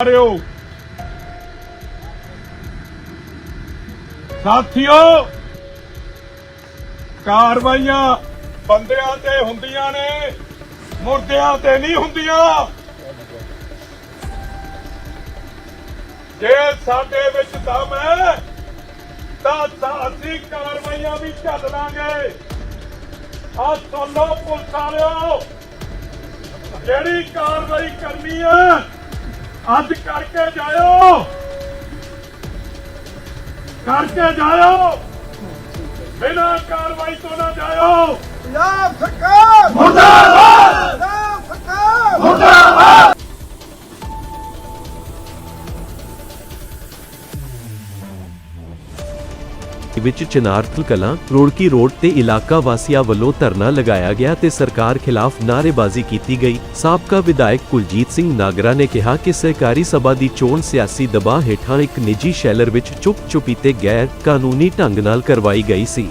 ਰਹੇ ਹੋ ਸਾਥੀਓ, ਕਾਰਵਾਈਆਂ ਬੰਦਿਆਂ ਤੇ ਹੁੰਦੀਆਂ ਨੇ, ਮੁਰਦਿਆਂ ਤੇ ਨਹੀਂ ਹੁੰਦੀਆਂ। ਜੇ ਸਾਡੇ ਵਿੱਚ ਦਮ ਹੈ, ਤਾਂ ਤਾਂ ਅਸੀਂ ਕਾਰਵਾਈਆਂ ਵੀ ਚੱਲ ਲਾਂਗੇ। ਆ ਸੁਣੋ ਪੁਲਿਸ ਵਾਲਿਓ, ਜਿਹੜੀ ਕਾਰਵਾਈ ਕਰਨੀ ਹੈ ਅੱਜ ਕਰਕੇ ਜਾਇਓ। ਕਰਕੇ ਜਾਇਓ। ਬਿਨਾਂ ਕਾਰਵਾਈ ਤੋਂ ਨਾ ਜਾਇਓ। ਪੰਜਾਬ ਸਰਕਾਰ। ਮੁਰਦਾਬਾਦ। ਪੰਜਾਬ ਸਰਕਾਰ। ਮੁਰਦਾਬਾਦ। ਵਿੱਚ ਚਨਾਰਥਲ ਕਲਾਂ, ਰੋੜਕੀ ਰੋਡ ਤੇ ਇਲਾਕਾ ਵਾਸੀਆਂ ਵੱਲੋਂ ਧਰਨਾ ਲਗਾਇਆ ਗਿਆ ਤੇ ਸਰਕਾਰ ਖਿਲਾਫ ਨਾਅਰੇਬਾਜ਼ੀ ਕੀਤੀ ਗਈ। ਸਾਬਕਾ ਵਿਧਾਇਕ ਕੁਲਜੀਤ ਸਿੰਘ ਨਾਗਰਾ ਨੇ ਕਿਹਾ ਕਿ ਸਹਿਕਾਰੀ ਸਭਾ ਦੀ ਚੋਣ ਸਿਆਸੀ ਦਬਾਅ ਹੇਠਾਂ ਇੱਕ ਨਿੱਜੀ ਸ਼ੈਲਰ ਵਿੱਚ ਚੁੱਪ-ਚੁਪੀ ਤੇ ਗੈਰ ਕਾਨੂੰਨੀ ਢੰਗ ਨਾਲ ਕਰਵਾਈ ਗਈ ਸੀ।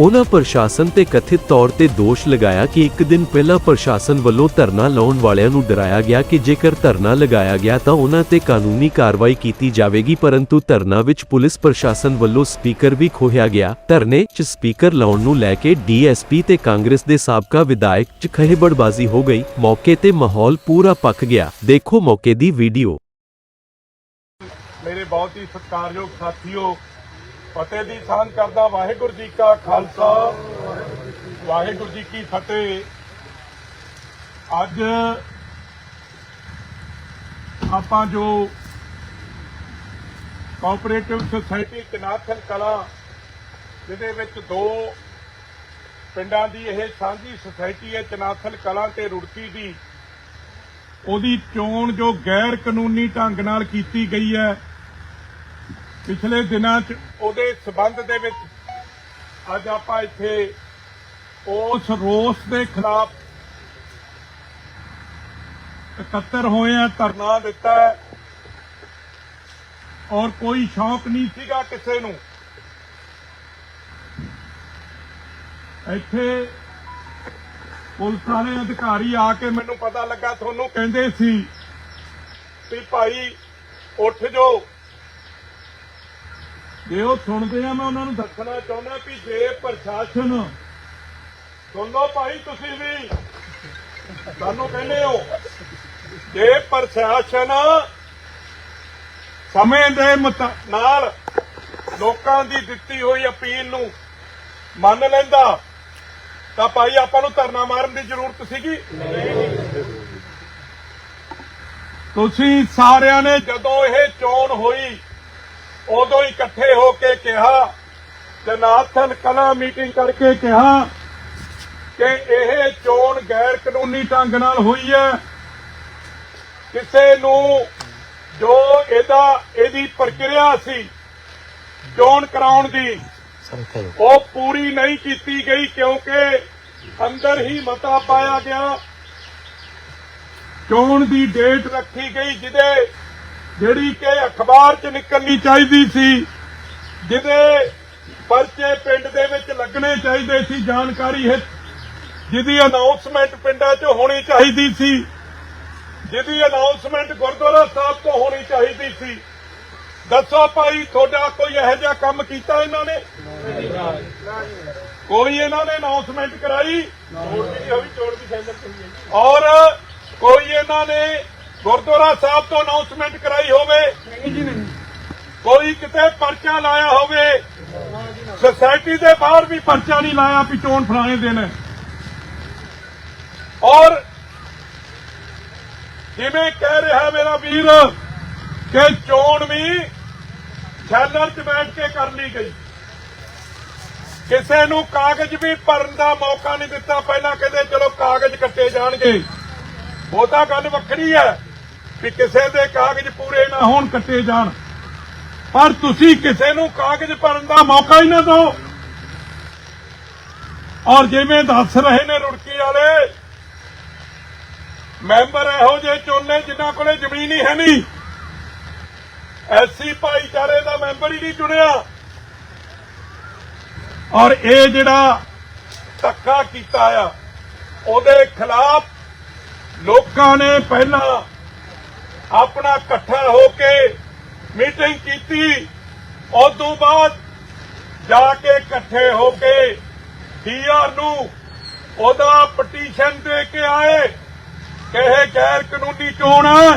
ਉਹਨਾਂ ਪ੍ਰਸ਼ਾਸਨ ਤੇ ਕਥਿਤ ਤੌਰ ਤੇ ਦੋਸ਼ ਲਗਾਇਆ ਕਿ ਇੱਕ ਦਿਨ ਪਹਿਲਾਂ ਪ੍ਰਸ਼ਾਸਨ ਵੱਲੋਂ ਧਰਨਾ ਲਾਉਣ ਵਾਲਿਆਂ ਨੂੰ ਡਰਾਇਆ ਗਿਆ ਕਿ ਜੇਕਰ ਧਰਨਾ ਲਗਾਇਆ ਗਿਆ ਤਾਂ ਉਹਨਾਂ ਤੇ ਕਾਨੂੰਨੀ ਕਾਰਵਾਈ ਕੀਤੀ ਜਾਵੇਗੀ, ਪਰੰਤੂ ਧਰਨਾ ਵਿੱਚ ਪੁਲਿਸ ਪ੍ਰਸ਼ਾਸਨ ਵੱਲੋਂ ਸਪੀਕਰ ਵੀ ਖੋਹਿਆ ਗਿਆ। ਧਰਨੇ 'ਚ ਸਪੀਕਰ ਲਾਉਣ ਨੂੰ ਲੈ ਕੇ ਡੀਐਸਪੀ ਤੇ ਕਾਂਗਰਸ ਦੇ ਸਾਬਕਾ ਵਿਧਾਇਕ 'ਚ ਖਹਿਬੜਬਾਜ਼ੀ ਹੋ ਗਈ। ਮੌਕੇ ਤੇ ਮਾਹੌਲ ਪੂਰਾ ਪੱਕ ਗਿਆ। ਦੇਖੋ ਮੌਕੇ ਦੀ ਵੀਡੀਓ। ਮੇਰੇ ਬਹੁਤ ਹੀ ਸਤਿਕਾਰਯੋਗ ਸਾਥੀਓ ਫਤਿਹ ਦੀ ਸਾਂਝ ਕਰਦਾ ਵਾਹਿਗੁਰੂ ਜੀ ਕਾ ਖਾਲਸਾ। ਵਾਹਿਗੁਰੂ ਜੀ ਕੀ ਫਤਿਹ। ਅੱਜ ਆਪਾਂ ਜੋ ਕੋਆਪਰੇਟਿਵ ਸੁਸਾਇਟੀ ਕਨਾਥਨ ਕਲਾ ਜਿਹਦੇ ਵਿੱਚ ਦੋ ਪਿੰਡਾਂ ਦੀ ਇਹ ਸਾਂਝੀ ਸੁਸਾਇਟੀ ਹੈ ਚਨਾਥਲ ਕਲਾਂ ਤੇ ਰੁੜਕੀ ਦੀ, ਉਹਦੀ ਚੋਣ ਜੋ ਗੈਰ ਕਾਨੂੰਨੀ ਢੰਗ ਨਾਲ ਕੀਤੀ ਗਈ ਹੈ ਪਿਛਲੇ ਦਿਨਾਂ 'ਚ ਉਹਦੇ ਸਬੰਧ ਦੇ ਵਿੱਚ ਅੱਜ ਆਪਾਂ ਇੱਥੇ ਉਸ ਰੋਸ ਦੇ ਖਿਲਾਫ ਇਕੱਤਰ ਹੋਏ ਆ, ਧਰਨਾ ਦਿੱਤਾ ਔਰ ਕੋਈ ਸ਼ੌਕ ਨਹੀਂ ਸੀਗਾ ਕਿਸੇ ਨੂੰ। ਇੱਥੇ ਪੁਲਿਸ ਵਾਲੇ ਅਧਿਕਾਰੀ ਆ ਕੇ ਮੈਨੂੰ ਪਤਾ ਲੱਗਾ, ਤੁਹਾਨੂੰ ਕਹਿੰਦੇ ਸੀ ਵੀ ਭਾਈ, ਉੱਠ ਜਾਓ। ਜੇ ਉਹ ਸੁਣਦੇ ਆ ਮੈਂ ਉਹਨਾਂ ਨੂੰ ਦੱਸਣਾ ਚਾਹੁੰਦਾ ਵੀ ਜੇ ਪ੍ਰਸ਼ਾਸਨ ਸੁਣ ਲਓ ਭਾਈ ਤੁਸੀਂ ਵੀ ਸਾਨੂੰ ਕਹਿੰਦੇ ਹੋ ਜੇ ਪ੍ਰਸ਼ਾਸਨ ਸਮੇਂ ਦੇ ਨਾਲ ਲੋਕਾਂ ਦੀ ਦਿੱਤੀ ਹੋਈ ਅਪੀਲ ਨੂੰ ਮੰਨ ਲੈਂਦਾ ਤਾਂ ਭਾਈ ਆਪਾਂ ਨੂੰ ਧਰਨਾ ਮਾਰਨ ਦੀ ਜ਼ਰੂਰਤ ਸੀਗੀ? ਤੁਸੀਂ ਸਾਰਿਆਂ ਨੇ ਜਦੋਂ ਇਹ ਚੋਣ ਹੋਈ ਉਦੋਂ ਇਕੱਠੇ ਹੋ ਕੇ ਕਿਹਾ ਜਨਾਥਨ ਕਲਾ ਮੀਟਿੰਗ ਕਰਕੇ ਕਿਹਾ ਕਿ ਇਹ ਚੋਣ ਗੈਰ ਕਾਨੂੰਨੀ ਢੰਗ ਨਾਲ ਹੋਈ ਹੈ। ਕਿਸੇ ਨੂੰ ਜੋ ਇਹਦਾ, ਇਹਦੀ ਪ੍ਰਕਿਰਿਆ ਸੀ, ਚੋਣ ਕਰਾਉਣ ਦੀ, ਉਹ ਪੂਰੀ ਨਹੀਂ ਕੀਤੀ ਗਈ ਕਿਉਂਕਿ ਅੰਦਰ ਹੀ ਮਤਾ ਪਾਇਆ ਗਿਆ। ਚੋਣ ਦੀ ਡੇਟ ਰੱਖੀ ਗਈ, ਜਿਹਦੇ ਜਿਹੜੀ ਕਿ ਅਖਬਾਰ 'ਚ ਨਿਕਲਣੀ ਚਾਹੀਦੀ ਸੀ ਜਿਹਦੇ ਪਰਚੇ ਪਿੰਡ ਦੇ ਵਿੱਚ ਲੱਗਣੇ ਚਾਹੀਦੇ ਸੀ ਜਾਣਕਾਰੀ ਹਿੱਤ ਜਿਹਦੀ ਅਨਾਉਂਸਮੈਂਟ ਪਿੰਡਾਂ 'ਚ ਹੋਣੀ ਚਾਹੀਦੀ ਸੀ ਜਿਹਦੀ ਅਨਾਉਂਸਮੈਂਟ ਗੁਰਦੁਆਰਾ ਸਾਹਿਬ ਤੋਂ ਹੋਣੀ ਚਾਹੀਦੀ ਸੀ। ਦੱਸੋ ਭਾਈ ਤੁਹਾਡਾ ਕੋਈ ਇਹੋ ਜਿਹਾ ਕੰਮ ਕੀਤਾ ਇਹਨਾਂ ਨੇ? ਕੋਈ ਇਹਨਾਂ ਨੇ ਅਨਾਉਂਸਮੈਂਟ ਕਰਾਈ? ਔਰ ਕੋਈ ਇਹਨਾਂ ਨੇ ਗੁਰਦੁਆਰਾ ਸਾਹਿਬ ਤੋਂ ਅਨਾਉਂਸਮੈਂਟ ਕਰਾਈ ਹੋਵੇ। ਕੋਈ ਕਿਤੇ ਪਰਚਾ ਲਾਇਆ ਹੋਵੇ ਸੋਸਾਇਟੀ ਦੇ ਬਾਹਰ ਵੀ ਪਰਚਾ ਨਹੀਂ ਲਾਇਆ ਵੀ ਚੋਣ ਫਲਾਣੇ ਦਿਨ। ਹੈ। ਔਰ ਜਿਵੇਂ ਕਹਿ ਰਿਹਾ ਮੇਰਾ ਵੀਰ ਕਿ ਚੋਣ ਵੀ ਸ਼ੈਲਰ 'ਚ ਬੈਠ ਕੇ ਕਰ ਲਈ ਗਈ। ਕਿਸੇ ਨੂੰ ਕਾਗਜ਼ ਵੀ ਭਰਨ ਦਾ ਮੌਕਾ ਨਹੀਂ ਦਿੱਤਾ, ਪਹਿਲਾਂ ਕਹਿੰਦੇ ਚਲੋ ਕਾਗਜ਼ ਕੱਟੇ ਜਾਣਗੇ। ਉਹ ਤਾਂ ਗੱਲ ਵੱਖਰੀ ਹੈ। ਵੀ ਕਿਸੇ ਦੇ ਕਾਗਜ਼ ਪੂਰੇ ਨਾ ਹੋਣ, ਕੱਟੇ ਜਾਣ। ਪਰ ਤੁਸੀਂ ਕਿਸੇ ਨੂੰ ਕਾਗਜ਼ ਭਰਨ ਦਾ ਮੌਕਾ ਹੀ ਨਾ ਦਿਓ। ਔਰ ਜਿਵੇਂ ਦੱਸ ਰਹੇ ਨੇ ਰੁੜਕੀ ਵਾਲੇ, ਮੈਂਬਰ ਇਹੋ ਜਿਹੇ ਚੁਣਨੇ ਜਿਨ੍ਹਾਂ ਕੋਲੇ ਜ਼ਮੀਨ ਹੀ ਹੈ ਨਹੀਂ। ਐਸੀ ਭਾਈਚਾਰੇ ਦਾ ਮੈਂਬਰ ਹੀ ਨਹੀਂ ਚੁਣਿਆ। ਔਰ ਇਹ ਜਿਹੜਾ ਧੱਕਾ ਕੀਤਾ ਆ, ਉਹਦੇ ਖਿਲਾਫ ਲੋਕਾਂ ਨੇ ਪਹਿਲਾਂ ਆਪਣਾ ਇਕੱਠਾ ਹੋ ਕੇ ਮੀਟਿੰਗ ਕੀਤੀ। ਉਸ ਤੋਂ ਬਾਅਦ ਜਾ ਕੇ ਇਕੱਠੇ ਹੋ ਕੇ ਡੀਆਰ ਨੂੰ ਉਹਦਾ ਪਟੀਸ਼ਨ ਦੇ ਕੇ ਆਏ ਕਿ ਇਹ ਗੈਰ ਕਾਨੂੰਨੀ ਚੋਣ ਹੈ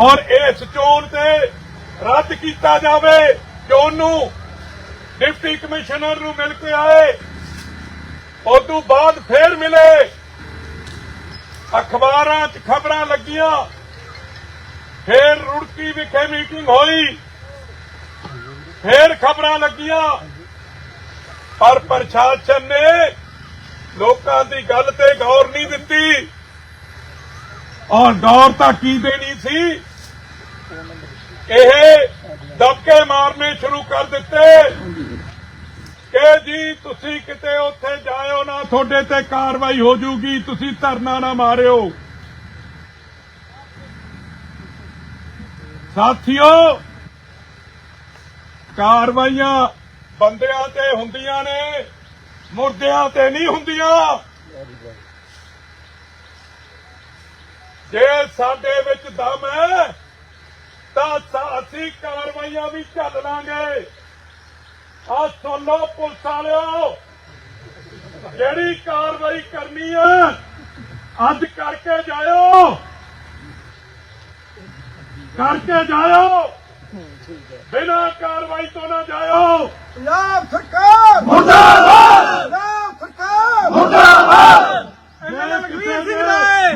ਔਰ ਇਸ ਚੋਣ ਤੇ ਰੱਦ ਕੀਤਾ ਜਾਵੇ ਚੋਣ ਨੂੰ ਡਿਪਟੀ ਕਮਿਸ਼ਨਰ ਨੂੰ ਮਿਲ ਕੇ ਆਏ। ਉਸ ਤੋਂ ਬਾਅਦ ਫੇਰ ਮਿਲੇ। ਅਖਬਾਰਾਂ 'ਚ ਖਬਰਾਂ ਲੱਗੀਆਂ ਫੇਰ ਰੁੜਕੀ ਵਿਖੇ ਮੀਟਿੰਗ ਹੋਈ। ਫੇਰ ਖਬਰਾਂ ਲੱਗੀਆਂ। ਪਰ ਪ੍ਰਸ਼ਾਸਨ ਨੇ ਲੋਕਾਂ ਦੀ ਗੱਲ ਤੇ ਗੌਰ ਨਹੀਂ ਦਿੱਤੀ। ਔਰ ਗੌਰ ਤਾਂ ਕੀ ਦੇਣੀ ਸੀ? ਇਹ ਦਬਕੇ ਮਾਰਨੇ ਸ਼ੁਰੂ ਕਰ ਦਿੱਤੇ। ਕਿ ਜੀ, ਤੁਸੀਂ ਕਿਤੇ ਉੱਥੇ ਜਾਇਓ ਨਾ, ਤੁਹਾਡੇ ਤੇ ਕਾਰਵਾਈ ਹੋ ਜੂਗੀ, ਤੁਸੀਂ ਧਰਨਾ ਨਾ ਮਾਰਿਓ। ਸਾਥੀਓ, ਕਾਰਵਾਈਆਂ ਬੰਦਿਆਂ ਤੇ ਹੁੰਦੀਆਂ ਨੇ, ਮੁਰਦਿਆਂ ਤੇ ਨਹੀਂ ਹੁੰਦੀਆਂ। ਜੇ ਸਾਡੇ ਵਿੱਚ ਦਮ ਹੈ, ਤਾਂ ਅਸੀਂ ਕਾਰਵਾਈਆਂ ਵੀ ਚੱਲ ਲਾਂਗੇ। ਆ ਸੁਣ ਲਓ ਪੁਲਿਸ ਵਾਲਿਓ, ਜਿਹੜੀ ਕਾਰਵਾਈ ਕਰਨੀ ਹੈ ਅੱਜ ਕਰਕੇ ਜਾਇਓ। ਕਰਕੇ ਜਾਇਓ। ਬਿਨਾਂ ਕਾਰਵਾਈ ਤੋਂ ਨਾ ਜਾਇਓ। ਪੰਜਾਬ ਸਰਕਾਰ। ਮੁਰਦਾਬਾਦ। ਪੰਜਾਬ ਸਰਕਾਰ। ਮੁਰਦਾਬਾਦ।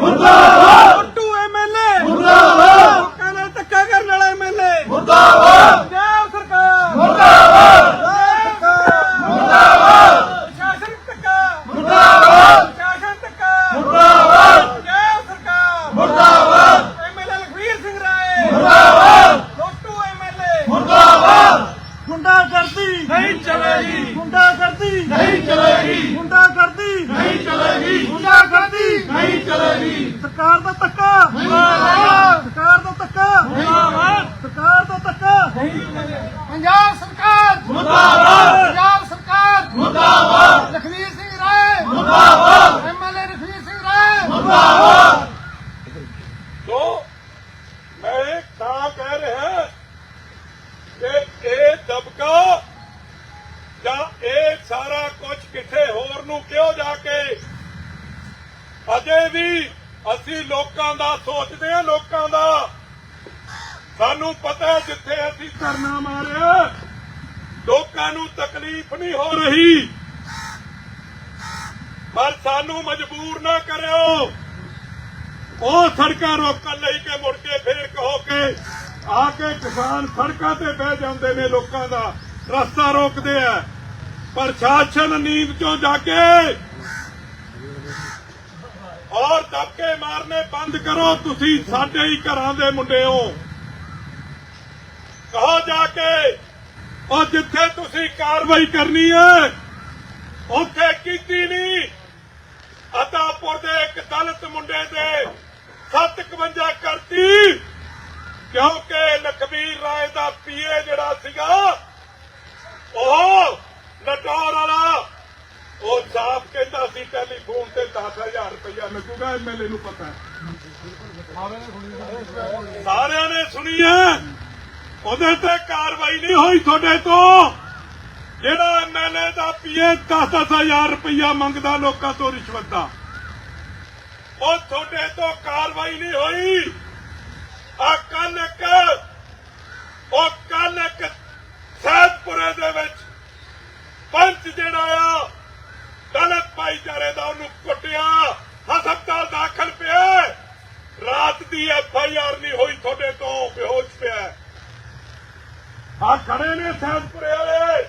ਮੁਰਦਾਬਾਦ ਟੱਟੂ ਐਮਐਲਏ ਮੁਰਦਾਬਾਦ ਲੋਕਾਂ ਨਾਲ ਧੱਕਾ ਕਰਨ ਵਾਲਾ ਐਮਐਲਏ ਮੁਰਦਾਬਾਦ ਪੰਜਾਬ ਸਰਕਾਰ ਮੁਰਦਾਬਾਦ ਪੰਜਾਬ ਸਰਕਾਰ ਮੁਰਦਾਬਾਦ ਸ਼ਾਸਨ ਧੱਕਾ ਮੁਰਦਾਬਾਦ ਸ਼ਾਸਨ ਧੱਕਾ ਮੁਰਦਾਬਾਦ ਪੰਜਾਬ ਸਰਕਾਰ ਮੁਰਦਾਬਾਦ ਐਮਐਲਏ ਲਖਵੀਰ ਸਿੰਘ ਰਾਏ ਮੁਰਦਾਬਾਦ ਟੱਟੂ ਐਮਐਲਏ ਮੁਰਦਾਬਾਦ ਗੁੰਡਾ ਕਰਦੀ ਨਹੀਂ ਚਲੇਗੀ ਗੁੰਡਾ ਕਰਦੀ ਨਹੀਂ ਚਲੇਗੀ ਗੁੰਡਾ ਕਰਦੀ ਨਹੀਂ ਚਲੇਗੀ ਗੁੰਡਾ ਕਰਦੀ ਨਹੀਂ ਚਲੇਗੀ ਸਰਕਾਰ ਦਾ ਧੱਕਾ ਮੁਰਦਾਬਾਦ ਸਰਕਾਰ ਦਾ ਧੱਕਾ ਮੁਰਦਾਬਾਦ ਸਰਕਾਰ ਦਾ ਧੱਕਾ ਪੰਜਾਬ ਸਰਕਾਰ ਮੁਰਦਾਬਾਦ ਪੰਜਾਬ ਸਰਕਾਰ ਮੁਰਦਾਬਾਦ ਲਖਵੀਰ ਸਿੰਘ ਰਾਏ ਮੁਰਦਾਬਾਦ ਐਮਐਲਏ ਲਖਵੀਰ ਸਿੰਘ ਰਾਏ ਮੁਰਦਾਬਾਦ ਤੋ ਮੈਂ ਤਾਂ ਕਹਿ ਰਿਹਾ ਕਿ ਇਹ ਦਬਕਾ ਜਾਂ ਇਹ ਸਾਰਾ ਕੁਝ ਕਿਥੇ ਹੋਰ ਨੂੰ ਕਿਉਂ ਜਾ ਕੇ ਅਜੇ ਵੀ ਅਸੀਂ ਲੋਕਾਂ ਦਾ ਸੋਚਦੇ ਹਾਂ ਲੋਕਾਂ ਦਾ ਸਾਨੂੰ ਪਤਾ ਜਿੱਥੇ ਅਸੀਂ ਧਰਨਾ ਮਾਰਿਆ ਲੋਕਾਂ ਨੂੰ ਤਕਲੀਫ ਨਹੀਂ ਹੋ ਰਹੀ ਪਰ ਸਾਨੂੰ ਮਜਬੂਰ ਨਾ ਕਰਿਓ ਉਹ ਸੜਕਾਂ ਰੋਕਣ ਲਈ ਕਿ ਮੁੜ ਕੇ ਫੇਰ ਕਹੋ ਕਿ ਆ ਕੇ ਕਿਸਾਨ ਸੜਕਾਂ ਤੇ ਬਹਿ ਜਾਂਦੇ ਨੇ ਲੋਕਾਂ ਦਾ, ਰਸਤਾ ਰੋਕਦੇ ਆ। ਪ੍ਰਸ਼ਾਸਨ ਨੀਂਦ ਚੋਂ ਕੇ ਔਰ ਧੱਕੇ ਮਾਰਨੇ ਬੰਦ ਕਰੋ, ਤੁਸੀਂ ਸਾਡੇ ਹੀ ਘਰਾਂ ਦੇ ਮੁੰਡੇ ਹੋ। ਕਹੋ ਜਾ ਕੇ, ਉਹ ਜਿੱਥੇ ਤੁਸੀਂ ਕਾਰਵਾਈ ਕਰਨੀ ਹੈ, ਉੱਥੇ ਕੀਤੀ ਨਹੀਂ। ਅਤਾਪੁਰ ਦੇ ਇੱਕ ਦਲਿਤ ਮੁੰਡੇ ਦੇ 751 ਕਰਤੀ। ਕਿਉਂਕਿ ਲਖਬੀਰ ਰਾਏ ਦਾ ਪੀਏ ਜਿਹੜਾ ਸੀਗਾ, ਉਹ ਲਟੌਰ ਵਾਲਾ, ਉਹ ਸਾਫ਼ ਕਹਿੰਦਾ ਸੀ ਟੈਲੀਫੋਨ ਤੇ 10000 ਰੁਪਇਆ ਲੱਗੂਗਾ ਐਮਐਲਏ ਨੂੰ ਪਤਾ ਸਾਰਿਆਂ ਨੇ ਸੁਣੀ ਹੈ ਉਹਦੇ ਤੇ ਕਾਰਵਾਈ ਨਹੀਂ ਹੋਈ ਤੁਹਾਡੇ ਤੋਂ। ਜਿਹੜਾ ਐਮਐਲਏ ਦਾ ਪੀਏ 10-10000 ਰੁਪਇਆ ਮੰਗਦਾ ਲੋਕਾਂ ਤੋਂ ਰਿਸ਼ਵਤ ਦਾ। ਉਹ ਤੁਹਾਡੇ ਤੋਂ ਕਾਰਵਾਈ ਨਹੀਂ ਹੋਈ। ਆ ਕੱਲ ਇੱਕ, ਉਹ ਕੱਲ ਇੱਕ ਸੈਦਪੁਰੇ ਦੇ ਵਿੱਚ ਪੰਚ ਜਿਹੜਾ ਆ, ਦਲਿਤ ਭਾਈਚਾਰੇ ਦਾ ਉਹਨੂੰ ਕੁੱਟਿਆ। ਹਸਪਤਾਲ ਦਾਖਲ ਪਿਆ। ਰਾਤ ਦੀ ਐਫ ਆਈ ਆਰ ਨਹੀਂ ਹੋਈ ਤੁਹਾਡੇ ਤੋਂ, ਬੇਹੋਸ਼ ਪਿਆ। ਆ ਖੜੇ ਨੇ ਸੈਦਪੁਰੇ ਵਾਲੇ।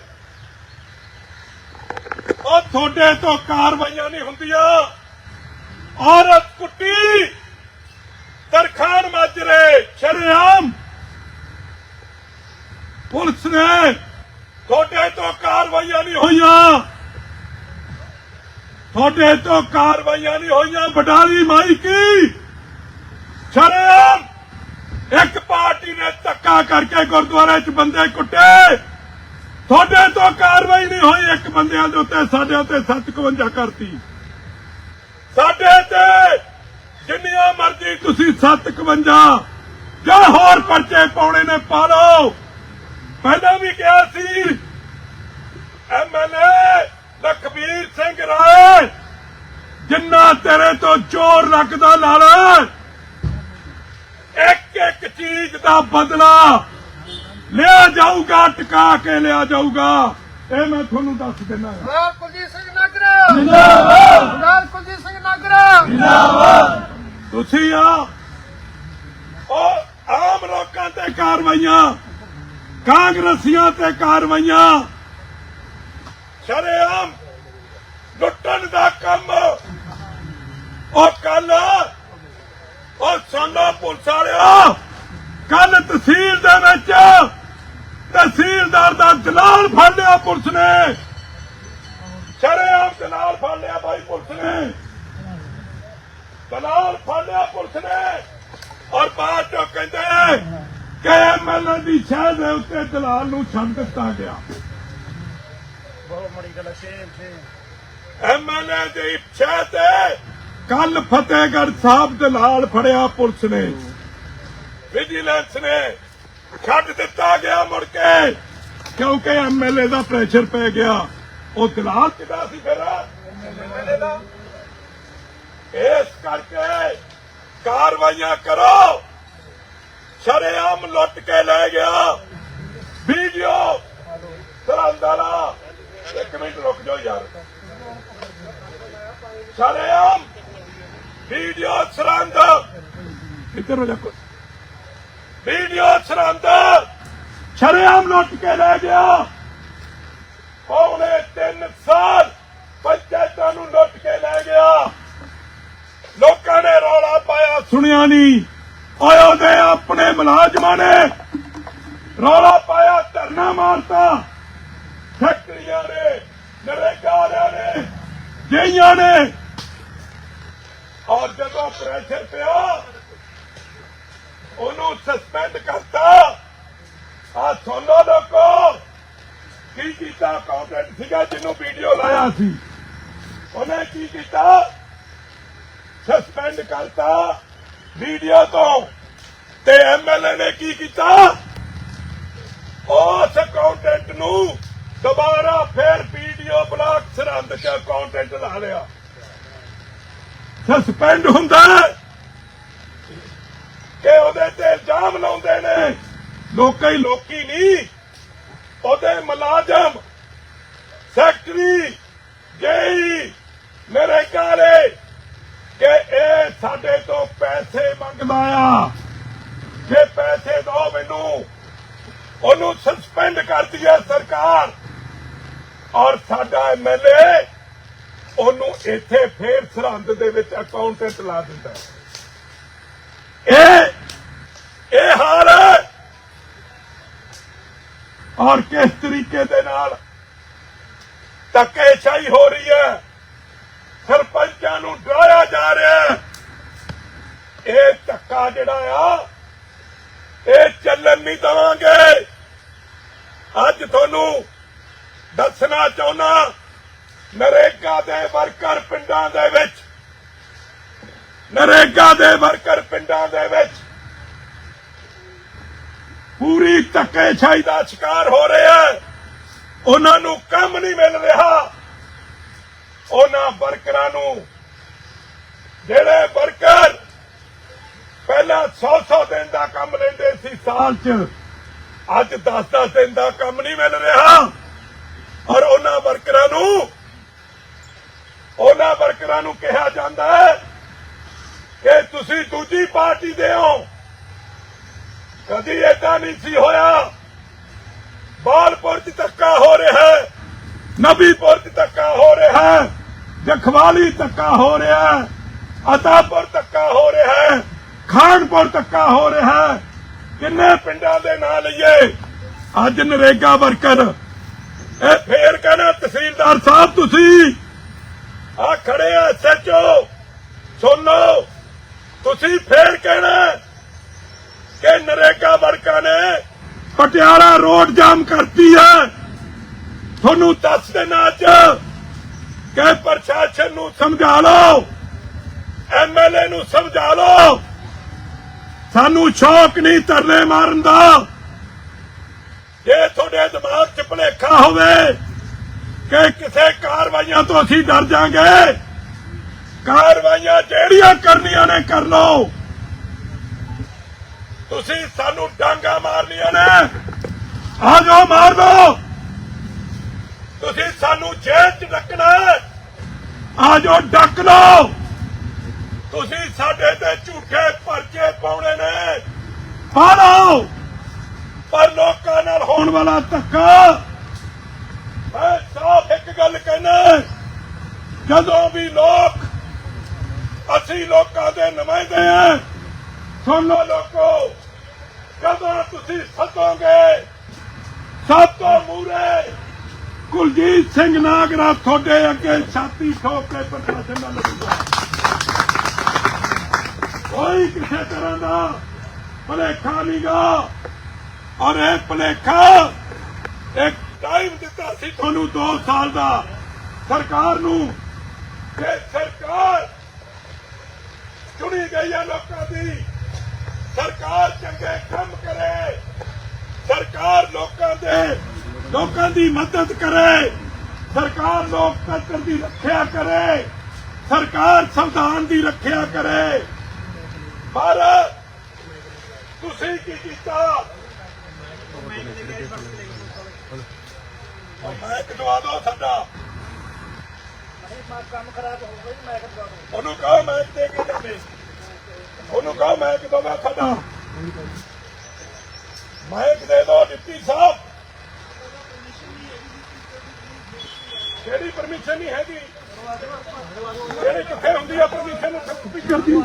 ਉਹ ਤੁਹਾਡੇ ਤੋਂ ਕਾਰਵਾਈਆਂ ਨਹੀਂ ਹੁੰਦੀਆਂ। ਔਰਤ ਕੁੱਟੀ। ਤਰਖਾਨ ਮਾਜਰੇ ਸ਼ਰੇਆਮ। ਪੁਲਿਸ ਨੇ ਤੁਹਾਡੇ ਤੋਂ ਕਾਰਵਾਈਆਂ ਨਹੀਂ ਹੋਈਆਂ। ਤੁਹਾਡੇ ਤੋਂ ਕਾਰਵਾਈਆਂ ਨਹੀਂ ਹੋਈਆਂ। ਬਡਾਲੀ ਮਾਈ ਕੀ? ਸ਼ਰੇਆਮ। ਇੱਕ ਪਾਰਟੀ ਨੇ ਧੱਕਾ ਕਰਕੇ ਗੁਰਦੁਆਰੇ 'ਚ ਬੰਦੇ ਕੁੱਟੇ। ਤੁਹਾਡੇ ਤੋਂ ਕਾਰਵਾਈ ਨਹੀਂ ਹੋਈ। ਇੱਕ ਬੰਦਿਆਂ ਦੇ ਉੱਤੇ, ਸਾਡੇ ਉੱਤੇ 751 ਕਰਤੀ। ਸਾਡੇ ਤੇ ਜਿੰਨੀਆਂ ਮਰਜ਼ੀ ਤੁਸੀਂ 751 ਜਾਂ ਹੋਰ ਪਰਚੇ ਪਾਉਣੇ ਨੇ ਪਾ ਲਓ। ਪਹਿਲਾਂ ਵੀ ਕਿਹਾ ਸੀ ਐਮਐਲਏ ਲਖਬੀਰ ਸਿੰਘ ਰਾਏ, ਜਿੰਨਾ ਤੇਰੇ ਤੋਂ ਚੋਰ ਰੱਖਦਾ ਲਾਲਾ ਇੱਕ ਇੱਕ ਚੀਜ਼ ਦਾ ਬਦਲਾ ਲਿਆ ਜਾਊਗਾ, ਟਿਕਾ ਕੇ ਲਿਆ ਜਾਊਗਾ। ਇਹ ਮੈਂ ਤੁਹਾਨੂੰ ਦੱਸ ਦਿੰਦਾ ਸਰਦਾਰ ਕੁਲਜੀਤ ਜਿੰਦਾਬਾਦ। ਸਰਦਾਰ ਕੁਲਜੀਤ ਸਿੰਘ ਨਾਗਰਾ। ਤੁਸੀਂ ਆ ਉਹ ਆਮ ਲੋਕਾਂ ਤੇ ਕਾਰਵਾਈਆਂ ਕਾਂਗਰਸੀਆਂ ਤੇ ਕਾਰਵਾਈਆਂ। ਸ਼ਰੇਆਮ ਲੁੱਟਣ ਦਾ ਕੰਮ ਉਹ ਕੱਲ ਉਹ ਸਾਡਾ ਪੁਲਿਸ ਵਾਲਿਆ ਕੱਲ ਤਹਿਸੀਲ ਦੇ ਵਿੱਚ ਤਹਿਸੀਲਦਾਰ ਦਾ ਦਲਾਲ ਫੜ ਲਿਆ ਪੁਲਿਸ ਨੇ। ਸ਼ਰੇਆਮ ਦਲਾਲ ਫੜ ਲਿਆ ਭਾਈ ਪੁਲਿਸ ਨੇ। ਦਲਾਲ ਫੜ ਲਿਆ ਪੁਲਿਸ ਨੇ। ਔਰ ਬਾਅਦ ਚੋਂ ਕਹਿੰਦੇ ਕਿ ਐਮਐਲਏ ਦੀ ਸ਼ਹਿ ਦੇ ਉੱਤੇ ਦਲਾਲ ਨੂੰ ਛੱਡ ਦਿੱਤਾ ਗਿਆ। ਬਹੁਤ ਮੜੀ ਗੱਲ ਸ਼ੇਮ ਸ਼ੇਮ ਐਮਐਲਏ ਦੀ ਸ਼ਹਿ ਤੇ ਕੱਲ ਫਤਿਹਗੜ੍ਹ ਸਾਹਿਬ ਦਲਾਲ ਫੜਿਆ ਪੁਲਿਸ ਨੇ। ਵਿਜੀਲੈਂਸ ਨੇ ਛੱਡ ਦਿੱਤਾ ਗਿਆ ਮੁੜ ਕੇ, ਕਿਉਂਕਿ ਐਮਐਲਏ ਦਾ ਪ੍ਰੈਸ਼ਰ ਪੈ ਗਿਆ। ਉਹ ਦਲਾਲ ਕਿਦਾ ਸੀ ਫਿਰ? ਇਸ ਕਰਕੇ ਕਾਰਵਾਈਆਂ ਕਰੋ। ਸ਼ਰੇਆਮ ਲੁੱਟ ਕੇ ਲੈ ਗਿਆ। ਵੀਡੀਓ ਸਰੰਦਾਲਾ ਇੱਕ ਮਿੰਟ ਰੁਕ ਜਾਓ ਯਾਰ। ਸ਼ਰੇਆਮ ਵੀਡੀਓ ਸਰੰਦ ਕਿੱਧਰ ਹੋ ਜਾ ਕੋ ਵੀਡੀਓ ਸਰੰਦ ਸ਼ਰੇਆਮ ਲੁੱਟ ਕੇ ਲੈ ਗਿਆ। ਪੌਣੇ 3 ਸਾਲ ਪੰਚਾਇਤਾਂ ਨੂੰ ਲੁੱਟ ਕੇ ਲੈ ਗਿਆ। ਲੋਕਾਂ ਨੇ ਰੌਲਾ ਪਾਇਆ, ਸੁਣਿਆ ਨਹੀਂ। ਓਏ ਉਹਦੇ ਆਪਣੇ ਮੁਲਾਜ਼ਮਾਂ ਨੇ ਰੌਲਾ ਪਾਇਆ, ਧਰਨਾ ਮਾਰਤਾ। ਫੈਕਟਰੀਆਂ ਨੇ ਨਰੇਗਾ ਨੇ ਜਿਹੀਆਂ ਨੇ। ਔਰ ਜਦੋਂ ਪ੍ਰੈਸ਼ਰ ਪਿਆ, ਉਹਨੂੰ ਸਸਪੈਂਡ ਕਰਤਾ। ਆ ਸੁਣੋ ਲੋਕੋ। ਕੀ ਕੀਤਾ ਕਾਉਂਟੈਂਟ ਸੀਗਾ ਜਿਹਨੂੰ ਵੀਡੀਓ ਲਾਇਆ ਸੀ? ਉਹਨੇ ਕੀ ਕੀਤਾ? ਸਸਪੈਂਡ ਕਰਤਾ ਵੀਡੀਓ ਤੋਂ। ਤੇ ਐਮਐਲਏ ਨੇ ਕੀ ਕੀਤਾ? ਉਸ ਅਕਾਊਂਟੈਂਟ ਨੂੰ ਦੁਬਾਰਾ ਫੇਰ ਵੀਡੀਓ ਬਲਾਕ ਸਰਹੰਦ ਚ ਅਕਾਊਂਟੈਂਟ ਲਾ ਲਿਆ। ਸਸਪੈਂਡ ਹੁੰਦਾ ਹੈ ਕਿ ਉਹਦੇ ਤੇ ਇਲਜ਼ਾਮ ਲਾਉਂਦੇ ਨੇ। ਲੋਕਾਂ ਹੀ ਲੋਕੀ ਨਹੀਂ। ਉਹਦੇ ਮੁਲਾਜ਼ਮ ਸੈਕਟਰੀ ਜੇਈ ਮੇਰੇ ਕਾਲੇ ਕਿ ਇਹ ਸਾਡੇ ਤੋਂ ਪੈਸੇ ਮੰਗਦਾ ਆ। ਜੇ ਪੈਸੇ ਦੋ ਮੈਨੂੰ, ਉਹਨੂੰ ਸਸਪੈਂਡ ਕਰਦੀ ਹੈ ਸਰਕਾਰ। ਔਰ ਸਾਡਾ ਐਮਐਲਏ ਉਹਨੂੰ ਇੱਥੇ ਫੇਰ ਸਰਹੰਦ ਦੇ ਵਿੱਚ ਅਕਾਊਂਟੈਂਟ ਲਾ ਦਿੰਦਾ। ਇਹ ਇਹ ਹਾਲ ਹੈ। ਔਰ ਕਿਸ ਤਰੀਕੇ ਦੇ ਨਾਲ ਧੱਕੇਸ਼ਾਹੀ ਹੋ ਰਹੀ ਹੈ? ਸਰਪੰਚਾਂ ਨੂੰ ਡਰਾਇਆ ਜਾ ਰਿਹਾ ਹੈ। ਇਹ ਧੱਕਾ ਜਿਹੜਾ ਆ, ਇਹ ਚੱਲਣ ਨਹੀਂ ਦਵਾਂਗੇ। ਅੱਜ ਤੁਹਾਨੂੰ ਦੱਸਣਾ ਚਾਹੁੰਦਾ, ਨਰੇਗਾ ਦੇ ਵਰਕਰ ਪਿੰਡਾਂ ਦੇ ਵਿੱਚ, ਨਰੇਗਾ ਦੇ ਵਰਕਰ ਪਿੰਡਾਂ ਦੇ ਵਿੱਚ ਪੂਰੀ ਧੱਕੇਸ਼ਾਹੀ ਦਾ ਸ਼ਿਕਾਰ ਹੋ ਰਹੇ ਹੈ ਉਹਨਾਂ ਨੂੰ ਕੰਮ ਨਹੀਂ ਮਿਲ ਰਿਹਾ। ਉਹਨਾਂ ਵਰਕਰਾਂ ਨੂੰ ਜਿਹੜੇ ਵਰਕਰ ਪਹਿਲਾਂ 100-100 ਦਿਨ ਦਾ ਕੰਮ ਲੈਂਦੇ ਸੀ ਸਾਲ 'ਚ, ਅੱਜ 10-10 ਦਿਨ ਦਾ ਕੰਮ ਨਹੀਂ ਮਿਲ ਰਿਹਾ। ਔਰ ਉਹਨਾਂ ਵਰਕਰਾਂ ਨੂੰ, ਉਹਨਾਂ ਵਰਕਰਾਂ ਨੂੰ ਕਿਹਾ ਜਾਂਦਾ ਹੈ ਕਿ ਤੁਸੀਂ ਦੂਜੀ ਪਾਰਟੀ ਦੇ ਹੋ। ਕਦੀ ਏਦਾਂ ਨਹੀਂ ਸੀ ਹੋਇਆ। ਬਾਲਪੁਰ 'ਚ ਧੱਕਾ ਹੋ ਰਿਹਾ ਹੈ। ਨਬੀਪੁਰ 'ਚ ਧੱਕਾ ਹੋ ਰਿਹਾ ਹੈ। ਜਖਵਾਲੀ ਧੱਕਾ ਹੋ ਰਿਹਾ ਹੈ। ਅਤਾਪੁਰ ਧੱਕਾ ਹੋ ਰਿਹਾ ਹੈ। ਖਾਨਪੁਰ ਧੱਕਾ ਹੋ ਰਿਹਾ ਹੈ। ਕਿੰਨੇ ਪਿੰਡਾਂ ਦੇ ਨਾਂ ਲਈਏ। ਅੱਜ ਨਰੇਗਾ ਵਰਕਰ। ਇਹ ਫੇਰ ਕਹਿੰਦਾ ਤਹਿਸੀਲਦਾਰ ਸਾਹਿਬ ਤੁਸੀਂ ਆ ਖੜੇ ਆ ਸੱਚੋ ਸੁਣ ਲਓ। ਤੁਸੀਂ ਫੇਰ ਕਹਿਣਾ ਕਿ ਨਰੇਗਾ ਵਰਕਰਾਂ ਨੇ ਪਟਿਆਲਾ ਰੋਡ ਜਾਮ ਕਰਤੀ ਹੈ। ਤੁਹਾਨੂੰ ਦੱਸ ਦੇਣਾ ਅੱਜ ਕਿ ਪ੍ਰਸ਼ਾਸਨ ਨੂੰ ਸਮਝਾ ਲਓ ਐਮਐਲਏ ਨੂੰ ਸਮਝਾ ਲਓ। ਸਾਨੂੰ ਸ਼ੌਕ ਨਹੀਂ ਤਰਲੇ ਮਾਰਨ ਦਾ। ਜੇ ਤੁਹਾਡੇ ਦਿਮਾਗ 'ਚ ਭੁਲੇਖਾ ਹੋਵੇ ਕਿ ਕਿਸੇ ਕਾਰਵਾਈਆਂ ਤੋਂ ਅਸੀਂ ਡਰ ਜਾਾਂਗੇ, ਕਾਰਵਾਈਆਂ ਜਿਹੜੀਆਂ ਕਰਨੀਆਂ ਨੇ ਕਰ ਲਓ। ਤੁਸੀਂ ਸਾਨੂੰ ਡਾਂਗਾ ਮਾਰਨੀਆਂ ਨੇ। ਆ ਜਾਓ ਮਾਰ ਲਓ ਤੁਸੀਂ ਸਾਨੂੰ ਜੇਲ੍ਹ 'ਚ ਹੈ। ਆ ਜਾਓ ਡੱਕ ਲਓ। ਤੁਸੀਂ ਸਾਡੇ ਤੇ ਝੂਠੇ ਪਰਚੇ ਪਾਉਣੇ ਨੇ। ਪਾ ਲਓ। ਪਰ ਲੋਕਾਂ ਨਾਲ ਹੋਣ ਵਾਲਾ ਧੱਕਾ। ਮੈਂ ਸਾਫ਼ ਇੱਕ ਗੱਲ ਕਹਿਣਾ ਜਦੋਂ ਵੀ ਲੋਕ ਅਸੀਂ ਲੋਕਾਂ ਦੇ ਨੁਮਾਇੰਦੇ ਹਾਂ ਸੁਣੋ ਲੋਕੋ ਕਦੋਂ ਤੁਸੀਂ ਸੱਦੋਗੇ ਸਭ ਤੋਂ ਮੂਰੇ ਕੁਲਜੀਤ ਸਿੰਘ ਨਾਗਰਾ ਤੁਹਾਡੇ ਅੱਗੇ ਛਾਤੀ ਠੋਕ ਕੇ ਪ੍ਰਸ਼ਾਸਨ ਨਾਲ ਲੜੂਗਾ। ਕੋਈ ਕਿਸੇ ਤਰ੍ਹਾਂ ਦਾ ਭਲੇਖਾ ਨਹੀਂਗਾ। ਔਰ ਇਹ ਭਲੇਖਾ ਇੱਕ ਟਾਈਮ ਦਿੱਤਾ ਸੀ ਤੁਹਾਨੂੰ 2 ਸਾਲ ਦਾ। ਸਰਕਾਰ ਨੂੰ ਕਿ ਸਰਕਾਰ ਚੁਣੀ ਗਈ ਹੈ ਲੋਕਾਂ ਦੀ। ਸਰਕਾਰ ਚੰਗੇ ਕੰਮ ਕਰੇ। ਸਰਕਾਰ ਲੋਕਾਂ ਦੇ ਲੋਕਾਂ ਦੀ ਮਦਦ ਕਰੇ। ਸਰਕਾਰ ਲੋਕਤੰਤਰ ਦੀ ਰੱਖਿਆ ਕਰੇ। ਸਰਕਾਰ ਸੰਵਿਧਾਨ ਦੀ ਰੱਖਿਆ ਕਰੇ। ਪਰ ਤੁਸੀਂ ਕੀ ਕੀਤਾ? ਮੈਂ ਕਢਵਾ ਦੋ ਸਾਡਾ। ਕੰਮ ਖਰਾਬ ਹੋ ਗਿਆ ਮੈਂ ਕਰਵਾ ਦੂੰ ਉਹਨੂੰ ਕਹੋ ਮੈਂ ਦੇ ਕੇ ਜਾਵੇ ਉਹਨੂੰ ਕਹੋ, ਮੈਂ ਕਢਵਾ ਸਾਡਾ ਮਾਈਕ ਦੇ ਦੋ ਡਿਪਟੀ ਸਾਹਿਬ ਕਿਹੜੀ ਪਰਮਿਸ਼ਨ ਨਹੀਂ ਹੈਗੀ? ਕਿਹੜੀ ਕਿੱਥੇ ਹੁੰਦੀ ਆ ਪਰਮਿਸ਼ਨ ਸਪੀਕਰ ਦੀ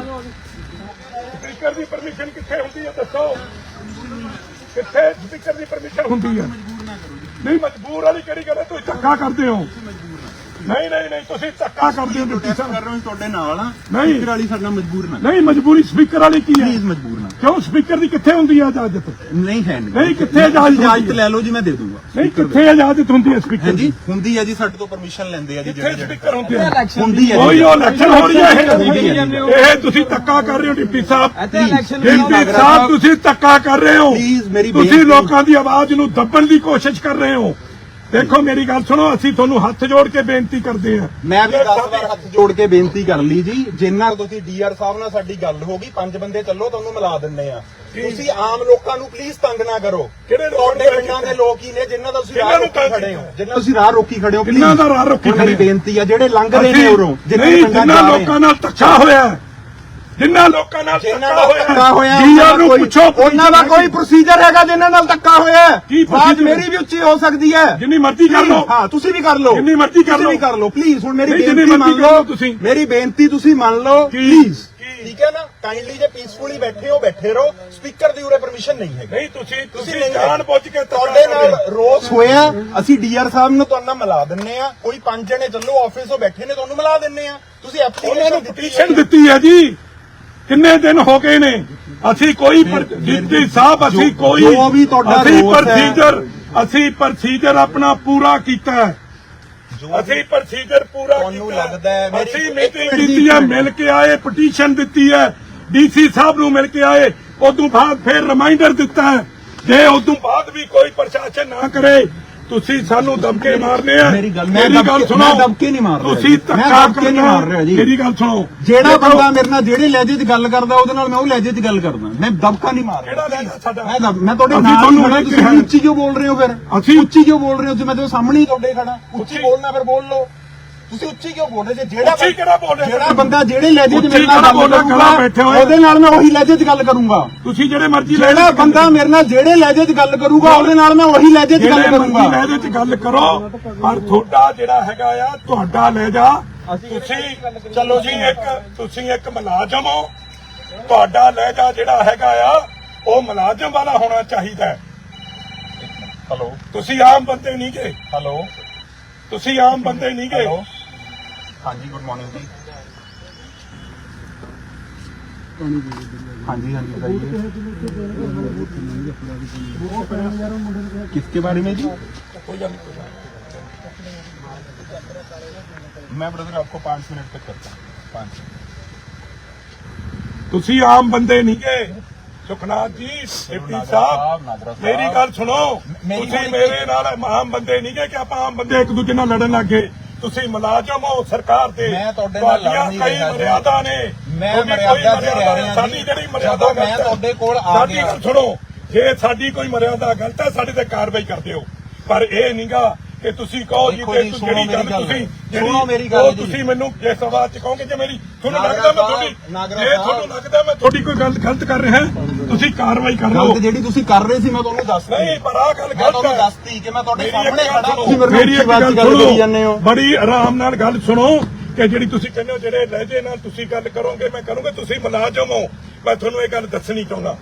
ਸਪੀਕਰ ਦੀ ਪਰਮਿਸ਼ਨ ਕਿੱਥੇ ਹੁੰਦੀ ਹੈ ਦੱਸੋ? ਕਿੱਥੇ ਸਪੀਕਰ ਦੀ ਪਰਮਿਸ਼ਨ ਹੁੰਦੀ ਹੈ ਨਹੀਂ, ਮਜਬੂਰ ਵਾਲੀ ਕਿਹੜੀ ਗੱਲ ਹੈ ਤੁਸੀਂ ਧੱਕਾ ਕਰਦੇ ਹੋ। ਨਹੀਂ ਨਹੀਂ ਨਹੀਂ ਤੁਸੀਂ ਧੱਕਾ ਕਰਦੇ ਹੋ ਡਿਪਟੀ ਸਾਹਿਬ ਕਰ ਰਹੇ ਹਾਂ ਤੁਹਾਡੇ ਨਾਲ ਆ ਨਹੀਂ। ਸਪੀਕਰ ਵਾਲੀ ਸਾਡੇ ਨਾਲ ਮਜਬੂਰ ਨਾ। ਨਹੀਂ ਮਜਬੂਰੀ ਸਪੀਕਰ ਵਾਲੀ ਕੀ ਹੈ? ਪਲੀਜ਼ ਮਜਬੂਰ ਨਾ। ਕਿਉਂ? ਸਪੀਕਰ ਦੀ ਕਿੱਥੇ ਹੁੰਦੀ ਹੈ ਇਜਾਜ਼ਤ? ਨਹੀਂ ਹੈ ਨਹੀਂ, ਕਿੱਥੇ ਇਜਾਜ਼ਤ ਇਜਾਜ਼ਤ? ਲੈ ਲਓ ਜੀ ਮੈਂ ਦੇ ਦੂੰਗਾ। ਨਹੀਂ ਕਿੱਥੇ ਇਜਾਜ਼ਤ ਹੁੰਦੀ ਹੈ ਸਪੀਕਰ ਦੀ? ਹੁੰਦੀ ਹੈ ਜੀ ਸਾਡੇ ਤੋਂ ਪਰਮਿਸ਼ਨ ਲੈਂਦੇ ਆ ਜੀ ਜਿਹੜੇ ਸਪੀਕਰ ਹੁੰਦੀ ਹੈ ਹੁੰਦੀ ਹੈ ਕੋਈ ਜੀ। ਉਹ ਇਲੈਕਸ਼ਨ ਹੋ ਰਹੀ ਹੈ। ਇਹ ਤੁਸੀਂ ਧੱਕਾ ਕਰ ਰਹੇ ਹੋ ਡਿਪਟੀ ਸਾਹਿਬ। ਡਿਪਟੀ ਸਾਹਿਬ ਤੁਸੀਂ ਧੱਕਾ ਕਰ ਰਹੇ ਹੋ। ਤੁਸੀਂ ਲੋਕਾਂ ਦੀ ਆਵਾਜ਼ ਨੂੰ ਦੱਬਣ ਦੀ ਕੋਸ਼ਿਸ਼ ਕਰ ਰਹੇ ਹੋ। ਦੇਖੋ ਮੇਰੀ ਗੱਲ ਸੁਣੋ ਅਸੀਂ ਤੁਹਾਨੂੰ ਹੱਥ ਜੋੜ ਕੇ ਬੇਨਤੀ ਕਰਦੇ ਹਾਂ ਮੈਂ ਵੀ 10 ਵਾਰ ਹੱਥ ਜੋੜ ਕੇ ਬੇਨਤੀ ਕਰ ਲਈ ਜੀ ਜਿੰਨਾ ਤੁਸੀਂ ਡੀਆਰ ਸਾਹਿਬ ਨਾਲ ਸਾਡੀ ਗੱਲ ਹੋ ਗਈ ਪੰਜ ਬੰਦੇ ਚੱਲੋ ਤੁਹਾਨੂੰ ਮਿਲਾ ਦਿੰਨੇ ਆ ਤੁਸੀਂ ਆਮ ਲੋਕਾਂ ਨੂੰ ਪਲੀਜ਼ ਤੰਗ ਨਾ ਕਰੋ ਕਿਹੜੇ ਤੁਹਾਡੇ ਪਿੰਡਾਂ ਦੇ? ਲੋਕ ਹੀ ਨੇ ਜਿਨ੍ਹਾਂ ਦਾ ਤੁਸੀਂ ਰਾਹ ਰੋਕੀ ਖੜੇ ਹੋ? ਜਿਨ੍ਹਾਂ ਤੁਸੀਂ ਰਾਹ ਰੋਕੀ ਖੜੇ ਹੋ please। ਦਾ ਰਾਹ ਰੋਕੀ ਖੜੇ? ਬੇਨਤੀ ਆ ਜਿਹੜੇ ਲੰਘ ਰਹੇ ਨੇ ਉਰੋਂ ਜਿਨ੍ਹਾਂ ਲੋਕਾਂ ਨਾਲ ਧੱਕਾ ਹੋਇਆ ਜਿਨ੍ਹਾਂ ਲੋਕਾਂ ਨਾਲ ਧੱਕਾ ਧੱਕਾ ਹੋਇਆ ਜੀਆਂ ਉਹਨਾਂ ਨੂੰ ਪੁੱਛੋ ਉਹਨਾਂ ਦਾ ਕੋਈ ਪ੍ਰੋਸੀਜਰ ਹੈਗਾ ਜਿਨ੍ਹਾਂ ਨਾਲ ਧੱਕਾ ਹੋਇਆ। ਕੀ ਆਵਾਜ਼ procedure? ਮੇਰੀ ਵੀ ਉੱਚੀ ਹੋ ਸਕਦੀ ਹੈ। ਜਿੰਨੀ ਮਰਜ਼ੀ ਕਰ ਲਓ। ਹਾਂ ਤੁਸੀਂ ਵੀ ਕਰ ਲਓ। ਜਿੰਨੀ ਮਰਜ਼ੀ ਕਰ ਤੁਸੀਂ ਲਓ। ਵੀ ਕਰ ਲਓ। ਪਲੀਜ਼ ਹੁਣ ਮੇਰੀ ਨਹੀਂ, ਜਿੰਨੀ ਬੇਨਤੀ ਮਰਜ਼ੀ ਮੰਨ ਕਰ ਲਓ। ਲਓ ਤੁਸੀਂ। ਮੇਰੀ ਬੇਨਤੀ ਤੁਸੀਂ ਮੰਨ ਲਓ। ਕੀ? ਪਲੀਜ਼? ਠੀਕ ਹੈ ਨਾ? ਕਾਈਂਡਲੀ ਜੇ ਪੀਸਫੁਲੀ ਬੈਠੇ ਹੋ ਬੈਠੇ ਰਹੋ। ਸਪੀਕਰ ਦੀ ਉਰੇ ਪਰਮਿਸ਼ਨ ਨਹੀਂ ਹੈਗੀ। ਨਹੀਂ ਤੁਸੀਂ ਤੁਸੀਂ ਨਹੀਂ ਜਾਣ ਬੁੱਝ ਕੇ ਧੱਕਾ ਤੁਹਾਡੇ ਨਾਲ ਹੋ। ਰੋਸ ਹੋਇਆ। ਅਸੀਂ ਡੀਆਰ ਸਾਹਿਬ ਨੂੰ ਤੁਹਾਨੂੰ ਨਾਲ ਮਿਲਾ ਦਿੰਨੇ ਆ। ਕੋਈ ਪੰਜ ਜਣੇ ਚੱਲੋ ਆਫਿਸ ਤੋਂ ਬੈਠੇ ਨੇ ਤੁਹਾਨੂੰ ਮਿਲਾ ਦਿੰਨੇ ਆ। ਤੁਸੀਂ ਉਹਨਾਂ ਨੂੰ ਐਪਲੀਕੇਸ਼ਨ ਦਿੱਤੀ ਪਟੀਸ਼ਨ ਦਿੱਤੀ ਹੈ ਜੀ। ਕਿੰਨੇ ਦਿਨ ਹੋ ਗਏ ਨੇ? ਅਸੀਂ ਕੋਈ ਡਿਪਟੀ ਸਾਹਿਬ ਅਸੀਂ ਕੋਈ ਅਸੀਂ। ਪ੍ਰੋਸੀਜਰ ਅਸੀਂ ਪ੍ਰੋਸੀਜਰ ਆਪਣਾ ਪੂਰਾ ਕੀਤਾ ਅਸੀਂ ਪ੍ਰੋਸੀਜਰ ਪੂਰਾ ਕੀਤਾ ਅਸੀਂ ਮੀਟਿੰਗ ਕੀਤੀ ਹੈ। ਮਿਲ ਕੇ ਆਏ ਪਟੀਸ਼ਨ ਦਿੱਤੀ ਹੈ। ਡੀਸੀ ਸਾਹਿਬ ਨੂੰ ਮਿਲ ਕੇ ਆਏ ਉਦੋਂ ਬਾਅਦ ਫਿਰ ਰਿਮਾਈਂਡਰ ਦਿੱਤਾ ਹੈ। ਜੇ ਉਦੋਂ ਬਾਅਦ ਵੀ ਕੋਈ ਪ੍ਰਸ਼ਾਸਨ ਨਾ ਕਰੇ ਤੁਸੀਂ ਸਾਨੂੰ ਦਬਕੇ ਮਾਰਨੇ ਆ ਮੇਰੀ ਗੱਲ- ਮੈਂ ਸੁਣੋ ਮੈਂ ਦਬਕੇ ਨਹੀਂ ਮਾਰ ਰਿਹਾ ਤੁਸੀਂ ਜੀ। ਮੈਂ ਦਬਕੇ ਨਹੀਂ। ਮਾਰ ਰਿਹਾ ਜੀ। ਮੇਰੀ ਗੱਲ ਸੁਣੋ ਜਿਹੜਾ ਬੰਦਾ ਮੇਰੇ ਨਾਲ ਜਿਹੜੇ ਲਹਿਜੇ 'ਚ ਗੱਲ ਕਰਦਾ ਉਹਦੇ ਨਾਲ ਮੈਂ ਉਹ ਲਹਿਜੇ 'ਚ ਗੱਲ ਕਰਦਾ ਮੈਂ ਦਬਕਾ ਨਹੀਂ ਮਾਰ ਕਿਹੜਾ ਰਿਹਾ ਲਹਿਜਾ ਸਾਡਾ? ਮੈਂ ਮੈਂ ਤੁਹਾਡੇ ਨਾਲ ਹੀ ਤੁਹਾਨੂੰ ਖੜਾ ਇੱਕ ਤੁਸੀਂ। ਉੱਚੀ ਕਿਉਂ ਬੋਲ ਰਹੇ ਹੋ ਫਿਰ ਅਸੀਂ- ਉੱਚੀ ਕਿਉਂ ਬੋਲ ਰਹੇ ਹੋ ਤੁਸੀਂ ਮੈਂ ਤੇ ਸਾਹਮਣੇ ਹੀ ਤੁਹਾਡੇ ਖੜਾ ਉੱਚੀ- ਬੋਲਣਾ ਫਿਰ ਬੋਲ ਲਓ ਤੁਸੀਂ ਉੱਚੀ ਕਿਉਂ ਬੋਲ ਰਹੇ ਜੇ? ਜਿਹੜਾ ਉੱਚੀ ਕਿਹੜਾ ਬੋਲ ਰਿਹਾ? ਜਿਹੜਾ ਬੰਦਾ ਜਿਹੜੇ ਲਹਿਜੇ 'ਚ ਮੇਰੇ ਨਾਲ ਗੱਲ ਬੋਲ ਰਿਹਾ? ਕਰੂਗਾ ਖੜਾ ਬੈਠੇ ਹੋਏ। ਉਹਦੇ ਨਾਲ ਮੈਂ ਉਹੀ ਲਹਿਜੇ 'ਚ ਗੱਲ ਕਰੂੰਗਾ। ਤੁਸੀਂ ਜਿਹੜੇ ਮਰਜ਼ੀ ਜਿਹੜਾ ਬੰਦਾ ਮੇਰੇ ਨਾਲ ਜਿਹੜੇ ਲਹਿਜੇ 'ਚ ਗੱਲ ਕਰੂਗਾ ਉਹਦੇ ਨਾਲ ਮੈਂ ਉਹੀ ਲਹਿਜੇ 'ਚ ਗੱਲ ਜਿਹੜੇ ਕਰੂੰਗਾ। ਮਰਜ਼ੀ ਲਹਿਜੇ 'ਚ ਗੱਲ ਕਰੋ ਪਰ ਤੁਹਾਡਾ ਜਿਹੜਾ ਹੈਗਾ ਆ ਤੁਹਾਡਾ ਲਹਿਜਾ ਤੁਸੀਂ ਚਲੋ ਜੀ ਇੱਕ ਤੁਸੀਂ ਇੱਕ ਮੁਲਾਜ਼ਮ ਹੋ। ਤੁਹਾਡਾ ਲਹਿਜਾ ਜਿਹੜਾ ਹੈਗਾ ਆ ਉਹ ਮੁਲਾਜ਼ਮ ਵਾਲਾ ਹੋਣਾ ਚਾਹੀਦਾ ਹੈ। ਹੈਲੋ। ਤੁਸੀਂ ਆਮ ਬੰਦੇ ਨਹੀਂ ਗਏ ਹੈਲੋ। ਤੁਸੀਂ ਆਮ ਬੰਦੇ ਨਹੀਂ ਗਏ ਹੈਲੋ। ਹਾਂਜੀ ਗੁੱਡ ਮਾਰਨਿੰਗ ਜੀ ਹਾਂਜੀ ਹਾਂਜੀ बताइए किसके बारे में जी ਕੋਈ ਗੱਲ ਨਹੀਂ मैं ब्रदर आपको पाँच मिनट तक करता हूँ पाँच मिनट ਤੁਸੀਂ ਆਮ ਬੰਦੇ ਨਹੀਂ ਗਏ ਸੁਖਨਾਥ ਜੀ ਡਿਪਟੀ ਨਾਗਰਾ ਸਾਹਿਬ ਸਾਹਿਬ, ਨਾਗਰਾ ਸਾਹਿਬ। ਮੇਰੀ ਗੱਲ ਸੁਣੋ ਮੇਰੀ ਤੁਸੀਂ ਗੱਲ ਮੇਰੇ ਨਾਲ ਆਮ ਬੰਦੇ ਨਹੀਂ ਗਏ ਕਿ ਆਪਾਂ ਆਮ ਬੰਦੇ ਇੱਕ ਦੂਜੇ ਨਾਲ ਲੜਨ ਲੱਗੇ ਤੁਸੀਂ ਮੁਲਾਜ਼ਮ ਹੋ ਸਰਕਾਰ ਦੇ ਮੈਂ ਤੁਹਾਡੇ ਨਾਲ ਲੜ ਤੁਹਾਡੀਆਂ ਨਹੀਂ ਰਿਹਾ। ਮਰਿਆਦਾ ਨੇ ਮੈਂ ਮਰਿਆਦਾ ਤੇ ਰਹਿ ਰਿਹਾ ਸਾਡੀ। ਜਿਹੜੀ ਮਰਿਆਦਾ ਮੈਂ ਗਲਤ ਹੈ, ਤੁਹਾਡੇ ਕੋਲ ਆ ਸਾਡੀ ਗਿਆ। ਗੱਲ ਸੁਣੋ ਜੇ ਸਾਡੀ ਕੋਈ ਮਰਿਆਦਾ ਗਲਤ ਹੈ ਸਾਡੇ ਤੇ ਕਾਰਵਾਈ ਕਰਦੇ ਹੋ ਪਰ ਇਹ ਨਹੀਂਗਾ ਕਿ ਤੁਸੀਂ ਕਹੋ ਜੀ ਦੇਖੋ ਤੇ ਜੀ, ਸੁਣੋ ਜਿਹੜੀ ਗੱਲ ਮੇਰੀ ਗੱਲ। ਤੁਸੀਂ ਸੁਣੋ ਮੇਰੀ ਗੱਲ ਉਹ ਜੀ। ਤੁਸੀਂ ਮੈਨੂੰ ਜਿਸ ਆਵਾਜ਼ ਚ ਕਹੋਗੇ ਜੇ ਮੇਰੀ ਤੁਹਾਨੂੰ ਨਾਗਰਾ ਲੱਗਦਾ ਮੈਂ ਸਾਹਿਬ, ਤੁਹਾਡੀ ਨਾਗਰਾ ਜੇ ਸਾਹਿਬ। ਤੁਹਾਨੂੰ ਲੱਗਦਾ ਮੈਂ ਤੁਹਾਡੀ ਕੋਈ ਗੱਲ ਗਲਤ ਕਰ ਰਿਹਾ ਤੁਸੀਂ ਕਾਰਵਾਈ ਕਰ ਲਓ। ਗੱਲ ਜਿਹੜੀ ਤੁਸੀਂ ਕਰ ਰਹੇ ਸੀ ਮੈਂ ਤੁਹਾਨੂੰ ਦੱਸਤੀ। ਨਹੀਂ ਪਰ ਆਹ ਗੱਲ ਮੈਂ ਗਲਤ ਤੁਹਾਨੂੰ ਹੈ। ਦੱਸਤੀ ਕਿ ਮੈਂ ਤੁਹਾਡੇ ਸਾਹਮਣੇ ਖੜਾ ਤੁਸੀਂ ਮੇਰੇ ਇੱਕ ਗੱਲ ਕਰੀ ਜਾਂਦੇ ਹੋ। ਬੜੀ ਆਰਾਮ ਨਾਲ ਗੱਲ ਸੁਣੋ ਕਿ ਜਿਹੜੀ ਤੁਸੀਂ ਕਹਿੰਦੇ ਹੋ ਜਿਹੜੇ ਲਹਿਜੇ ਨਾਲ ਤੁਸੀਂ ਗੱਲ ਕਰੋਗੇ ਮੈਂ ਕਰੂੰਗਾ ਤੁਸੀਂ ਮੁਲਾਜ਼ਮ ਹੋ। ਮੈਂ ਤੁਹਾਨੂੰ ਇਹ ਗੱਲ ਦੱਸਣੀ ਚਾਹੁੰਦਾ।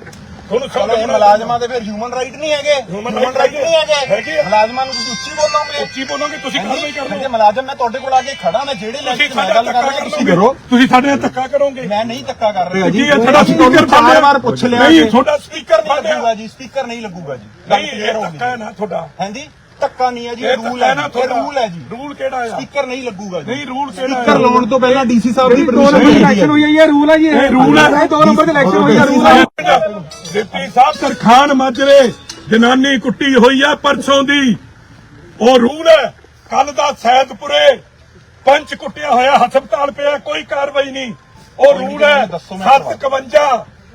ਤੁਹਾਨੂੰ ਚਲੋ ਇਹ ਮੁਲਾਜ਼ਮਾਂ ਦੇ ਫਿਰ ਹਿਊਮਨ ਰਾਈਟ ਨਹੀਂ ਹੈਗੇ। Human right right ਨਹੀਂ ਹੈਗੇ। ਹੈਗੇ ਆ। ਮੁਲਾਜ਼ਮਾਂ ਨੂੰ ਤੁਸੀਂ ਉੱਚੀ ਬੋਲੋਗੇ। ਉੱਚੀ ਬੋਲੋਗੇ ਤੁਸੀਂ ਕਾਰਵਾਈ ਕਰ। ਜੇ ਮੁਲਾਜ਼ਮ ਮੈਂ ਤੁਹਾਡੇ ਕੋਲ ਆ ਕੇ ਖੜਾ ਮੈਂ ਜਿਹੜੇ ਤੁਸੀਂ ਮੈਂ ਸਾਡਾ ਗੱਲ ਧੱਕਾ ਕਰ ਰਿਹਾ ਕਰ। ਤੁਸੀਂ ਸਾਡੇ ਨਾਲ ਧੱਕਾ ਕਰੋਗੇ। ਮੈਂ ਨਹੀਂ ਧੱਕਾ ਕਰ ਰਿਹਾ ਕੀ ਹੈ ਤੁਹਾਡਾ ਸਪੀਕਰ ਚਾਰ ਵਾਰ ਪੁੱਛ ਲਿਆ ਨਹੀਂ ਤੁਹਾਡਾ ਸਪੀਕਰ ਨਹੀਂ ਲੱਗੂਗਾ ਜੀ ਸਪੀਕਰ ਨਹੀਂ ਲੱਗੂਗਾ ਜੀ। ਗੱਲ ਨਹੀਂ clear ਇਹ ਹੋ ਗਈ। ਧੱਕਾ ਹੈ ਨਾ ਤੁਹਾਡਾ ਹਾਂਜੀ? ਧੱਕਾ ਨਹੀਂ ਹੈ ਜੀ ਇਹ ਰੂਲ ਹੈ ਇਹ ਰੂਲ ਹੈ ਜੀ। ਰੂਲ ਕਿਹੜਾ ਆ? ਸਪੀਕਰ ਨਹੀਂ ਲੱਗੂਗਾ ਜੀ। ਨਹੀਂ ਰੂਲ ਕਿਹੜਾ ਸਪੀਕਰ ਲਾਉਣ ਤੋਂ ਪਹਿਲਾਂ ਡੀਸੀ ਸਾਹਿਬ ਦੀ ਦੋ ਨੰਬਰ ਦੀ ਇਲੈਕਸ਼ਨ ਹੋਈ ਹੈ ਇਹ ਰੂਲ ਹੈ ਜੀ ਇਹ। ਰੂਲ ਹੈ। ਦੋ ਨੰਬਰ ਦੀ ਇਲੈਕਸ਼ਨ ਹੋਈ ਹੈ ਰੂਲ ਹੈ। ਡਿਪਟੀ ਸਾਹਿਬ ਤਰਖਾਨ ਮਾਜਰੇ ਜਨਾਨੀ ਕੁੱਟੀ ਹੋਈ ਹੈ ਪਰਸੋਂ ਦੀ। ਉਹ ਰੂਲ ਹੈ। ਕੱਲ ਦਾ ਸੈਦਪੁਰੇ ਪੰਚ ਕੁੱਟਿਆ ਹੋਇਆ ਹਸਪਤਾਲ ਪਿਆ ਕੋਈ ਕਾਰਵਾਈ ਨਹੀਂ। ਉਹ ਰੂਲ ਹੈ। ਦੱਸੋ ਮੈਂ 751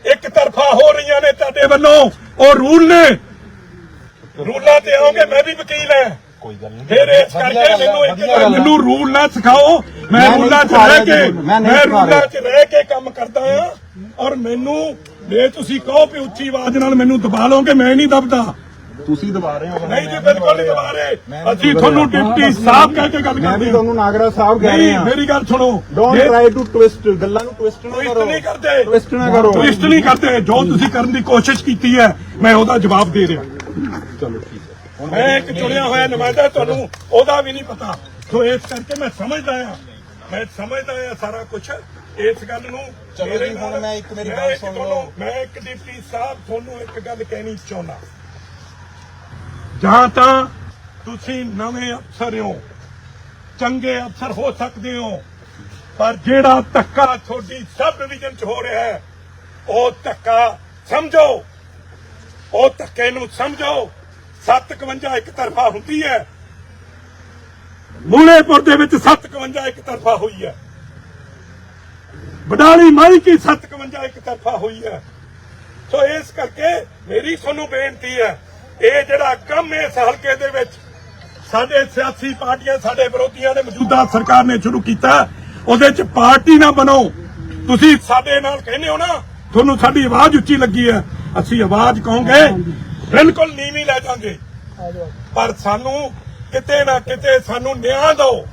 ਇੱਕ ਤਰਫਾ ਹੋ ਰਹੀਆਂ ਨੇ ਤੁਹਾਡੇ ਵੱਲੋਂ। ਉਹ ਰੂਲ ਨੇ ਰੂਲਾਂ ਤੇ ਆਉਂਗੇ ਮੈਂ ਵੀ ਵਕੀਲ ਹਾਂ। ਕੋਈ ਗੱਲ ਨਹੀਂ। ਫਿਰ ਇਸ ਕਰਕੇ ਮੈਨੂੰ ਇੱਕ। ਮੈਨੂੰ ਰੂਲ ਨਾ ਸਿਖਾਓ। ਮੈਂ ਮੈਂ ਨਹੀਂ ਰੂਲਾਂ 'ਚ ਸਿਖਾ ਰਹਿ ਰਿਹਾ ਕੇ ਜੀ, ਮੈਂ ਨਹੀਂ ਮੈਂ ਸਿਖਾ ਰੂਲਾਂ ਰਿਹਾ। 'ਚ ਰਹਿ ਕੇ ਕੰਮ ਕਰਦਾ ਆ ਔਰ ਮੈਨੂੰ ਜੇ ਤੁਸੀਂ ਕਹੋ ਉੱਚੀ ਆਵਾਜ਼ ਨਾਲ ਮੈਨੂੰ ਦਬਾ ਲਓਗੇ ਮੈਂ ਨਹੀਂ ਦਬਦਾ। ਤੁਸੀਂ ਦਬਾ ਰਹੇ ਹੋ ਨਹੀਂ ਜੀ ਬਿਲਕੁਲ ਨਹੀਂ ਦਬਾ ਰਹੇ। ਅਸੀਂ ਤੁਹਾਨੂੰ। ਡਿਪਟੀ ਸਾਹਿਬ ਕਹਿ ਕੇ ਗੱਲ ਕਰਦੇ ਹਾਂ। ਤੁਹਾਨੂੰ ਨਾਗਰਾ ਸਾਹਿਬ ਕਹਿ ਰਿਹਾ। ਮੇਰੀ ਗੱਲ ਸੁਣੋ। ਡੋਨਟ ਟ੍ਰਾਈ ਟੂ ਟਵਿਸਟ ਗੱਲਾਂ ਨੂੰ ਟਵਿਸਟ ਨਾ ਟਵਿਸਟ ਕਰੋ। ਨਹੀਂ ਕਰਦੇ। ਟਵਿਸਟ ਨਾ ਕਰੋ। ਟਵਿਸਟ ਨਹੀਂ ਕਰਦੇ। ਜੋ ਤੁਸੀਂ ਕਰਨ ਦੀ ਕੋਸ਼ਿਸ਼ ਕੀਤੀ ਹੈ ਮੈਂ ਉਹਦਾ ਜਵਾਬ ਦੇ ਰਿਹਾ। ਚਲੋ ਠੀਕ ਹੈ ਮੈਂ ਇੱਕ ਚੁਣਿਆ ਹੋਇਆ ਨੁਮਾਇੰਦਾ ਤੁਹਾਨੂੰ ਉਹਦਾ ਵੀ ਨਹੀਂ ਪਤਾ। ਸੋ ਇਸ ਕਰਕੇ ਮੈਂ ਸਮਝਦਾ ਆ ਮੈਂ ਸਮਝਦਾ ਆ ਸਾਰਾ ਕੁਝ ਇਸ ਗੱਲ ਨੂੰ ਚਲੋ ਮੇਰੇ ਜੀ, ਹੁਣ ਨਾਲ- ਮੈਂ ਇੱਕ ਮੇਰੀ ਮੈਂ ਗੱਲ ਇੱਕ ਸੁਣ ਤੁਹਾਨੂੰ- ਲਓ। ਮੈਂ ਇੱਕ ਡਿਪਟੀ ਸਾਹਿਬ ਤੁਹਾਨੂੰ ਇੱਕ ਗੱਲ ਕਹਿਣੀ ਚਾਹੁੰਦਾ। ਜਾਂ ਤਾਂ ਤੁਸੀਂ ਨਵੇਂ ਅਫਸਰ ਹੋ ਚੰਗੇ ਅਫਸਰ ਹੋ ਸਕਦੇ ਹੋ ਪਰ ਜਿਹੜਾ ਧੱਕਾ ਤੁਹਾਡੀ ਸਬ ਡਿਵੀਜ਼ਨ ਚ ਹੋ ਰਿਹਾ ਹੈ ਉਹ ਧੱਕਾ ਸਮਝੋ। ਉਹ ਧੱਕੇ ਨੂੰ ਸਮਝੋ 751 ਇੱਕ ਤਰਫਾ ਹੁੰਦੀ ਹੈ। ਮੂਲੇਪੁਰ ਦੇ ਵਿੱਚ 751 ਇੱਕ ਤਰਫਾ ਹੋਈ ਹੈ। ਬਡਾਲੀ ਮਾਈ ਕੀ 751 ਇੱਕ ਤਰਫਾ ਹੋਈ ਹੈ। ਸੋ ਇਸ ਕਰਕੇ ਮੇਰੀ ਤੁਹਾਨੂੰ ਬੇਨਤੀ ਹੈ, ਇਹ ਜਿਹੜਾ ਕੰਮ ਇਸ ਹਲਕੇ ਦੇ ਵਿੱਚ ਸਾਡੇ ਸਿਆਸੀ ਪਾਰਟੀਆਂ, ਸਾਡੇ ਵਿਰੋਧੀਆਂ ਨੇ ਮੌਜੂਦਾ ਸਰਕਾਰ ਨੇ ਸ਼ੁਰੂ ਕੀਤਾ, ਉਹਦੇ ਚ ਪਾਰਟੀ ਨਾ ਬਣੋ। ਤੁਸੀਂ ਸਾਡੇ ਨਾਲ ਕਹਿੰਦੇ ਹੋ ਨਾ, ਤੁਹਾਨੂੰ ਸਾਡੀ ਆਵਾਜ਼ ਉੱਚੀ ਲੱਗੀ ਹੈ। ਅਸੀਂ ਆਵਾਜ਼ ਕਹੋਗੇ ਬਿਲਕੁਲ ਨੀਵੀਂ ਲੈ ਜਾਾਂਗੇ। ਪਰ ਸਾਨੂੰ ਕਿਤੇ ਨਾ ਕਿਤੇ ਸਾਨੂੰ ਨਿਆਂ ਦਿਓ।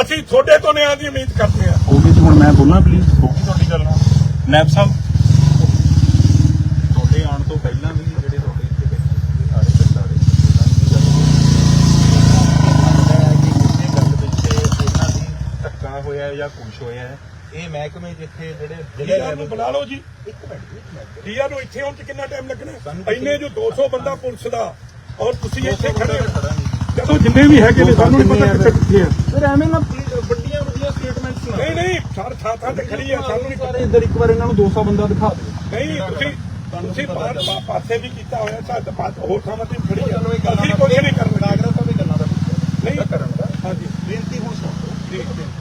ਅਸੀਂ ਤੁਹਾਡੇ ਤੋਂ ਨਿਆਂ ਦੀ ਉਮੀਦ ਕਰਦੇ ਹਾਂ। ਹੋ ਗਈ ਹੁਣ ਮੈਂ ਬੋਲਾਂ ਪਲੀਜ਼ ਹੋ ਗਈ ਤੁਹਾਡੀ ਗੱਲ ਨਾਲ ਨੈਬ ਸਾਹਿਬ ਤੁਹਾਡੇ ਆਉਣ ਤੋਂ ਪਹਿਲਾਂ ਵੀ ਜਿਹੜੇ ਤੁਹਾਡੇ ਇੱਥੇ ਬੈਠੇ ਸਾਰੇ ਪਿੰਡਾਂ ਦੇ ਉਹਨਾਂ ਦੀ ਗੱਲ ਹੈ ਕਿ ਕਿਸੇ ਗੱਲ ਵਿੱਚ ਇਹਨਾਂ ਦੀ ਧੱਕਾ ਹੋਇਆ ਹੈ ਜਾਂ ਕੁਝ ਹੋਇਆ ਹੈ। ਇਹ ਮਹਿਕਮੇ ਜਿੱਥੇ ਜਿਹੜੇ ਜਿਹੜੇ ਡੀਆਰ ਨੂੰ ਬੁਲਾ ਲਓ ਜੀ। ਇੱਕ ਮਿੰਟ ਇੱਕ ਮਿੰਟ। ਡੀਆਰ ਨੂੰ ਇੱਥੇ ਆਉਣ ਚ ਕਿੰਨਾ ਟਾਈਮ ਲੱਗਣਾ? ਇੰਨੇ ਜੋ 200 ਬੰਦਾ ਪੁਲਿਸ ਦਾ ਔਰ ਤੁਸੀਂ ਇੱਥੇ ਖੜੇ ਜਦੋਂ ਜਿੰਨੇ ਵੀ ਹੈਗੇ ਨੇ ਸਾਨੂੰ ਨਹੀਂ ਪਤਾ ਕਿੱਥੇ ਕਿੱਥੇ ਆ। ਫਿਰ ਐਵੇਂ ਨਾ ਵੱਡੀਆਂ ਵੱਡੀਆਂ ਸਟੇਟਮੈਂਟਸ ਨਾ ਨਹੀਂ ਨਹੀਂ ਸਾਰੇ ਥਾਂ ਥਾਂ ਤੇ ਖੜੀ ਆ ਸਾਨੂੰ ਨਹੀਂ ਪਤਾ। ਇੱਧਰ ਇੱਕ ਵਾਰ ਇਹਨਾਂ ਨੂੰ 200 ਬੰਦਾ ਦਿਖਾ ਦਿਓ। ਨਹੀਂ ਤੁਸੀਂ ਤੁਸੀਂ ਬਾਹਰ ਪਾਸੇ ਵੀ ਕੀਤਾ ਹੋਇਆ ਸਾਡੇ ਪਾਸ ਹੋਰ ਥਾਵਾਂ ਤੇ ਵੀ ਖੜੀ ਆ। ਅਸੀਂ ਕੁਝ ਨਹੀਂ ਕਰਨਾ। ਨਾਗਰਾ ਸਾਹਿਬ ਇਹ ਗੱਲਾਂ ਦਾ ਨਹੀਂ। ਕਰਨ ਦਾ ਹਾਂਜੀ। ਬੇਨਤੀ ਹੁਣ ਸੁਣੋ।